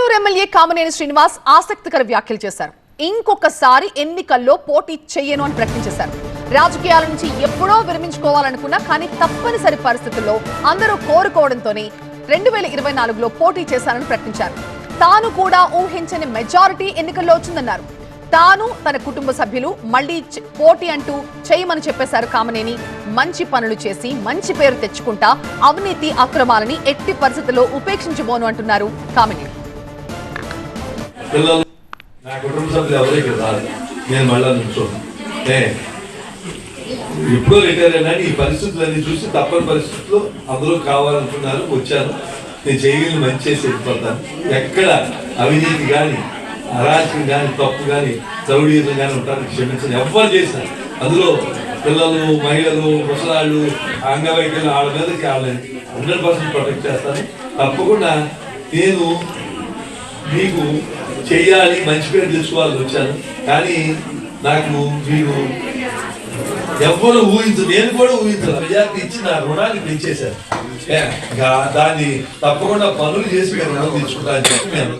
Giddalur MLA Kamineni Srinivas ఆసక్తికర వ్యాఖ్యలు చేశారు. ఇంకొకసారి ఎన్నికల్లో పోటీ చేయను అని ప్రకటించేశారు. రాజకీయాల నుంచి ఎప్పుడో విరమించుకోవాలనుకున్నా కానీ తప్పనిసరి పరిస్థితుల్లో అందరూ కోరుకోవడంతోనే రెండు వేల ఇరవై నాలుగులో పోటీ చేశారని ప్రకటించారు. తాను కూడా ఊహించని మెజారిటీ ఎన్నికల్లో వచ్చిందన్నారు. తాను తన కుటుంబ సభ్యులు మళ్ళీ పోటీ అంటూ చేయమని చెప్పేశారు కామనేని. మంచి పనులు చేసి మంచి పేరు తెచ్చుకుంటా అవినీతి అక్రమాలని ఎట్టి పరిస్థితుల్లో ఉపేక్షించబోను అంటున్నారు కామినేని. పిల్లలు నా కుటుంబ సభ్యులు ఎవరు ఇక్కడ రాదు నేను మళ్ళా నుంచోను ఏ ఎప్పుడో రిటైర్ అయినా ఈ పరిస్థితులన్నీ చూసి తప్పని పరిస్థితుల్లో అందరూ కావాలనుకున్నారు వచ్చాను నేను చేయగలిగిన మంచి చేసి వెళ్ళిపోతాను ఎక్కడ అవినీతి కానీ అరాచకం కానీ తప్పు కానీ ద్రౌడీయుతం కానీ ఉంటానికి క్షమించను. ఎవ్వరు చేసినా. అందులో పిల్లలు మహిళలు ముసలాళ్ళు అంగవైకల్యం వాళ్ళ మీదకి వాళ్ళని హండ్రెడ్ పర్సెంట్ ప్రొటెక్ట్ చేస్తాను. తప్పకుండా నేను మీకు చెయ్యాలి మంచి పేరు తెచ్చుకోవాలని వచ్చాను. కానీ నాకు మీరు ఎవ్వరు ఊహించు నేను కూడా ఊహించను మెజార్టీ ఇచ్చి నా రుణాన్ని పెంచేశాను దాన్ని తప్పకుండా పనులు చేసి మీరు రుణం చెప్పి నేను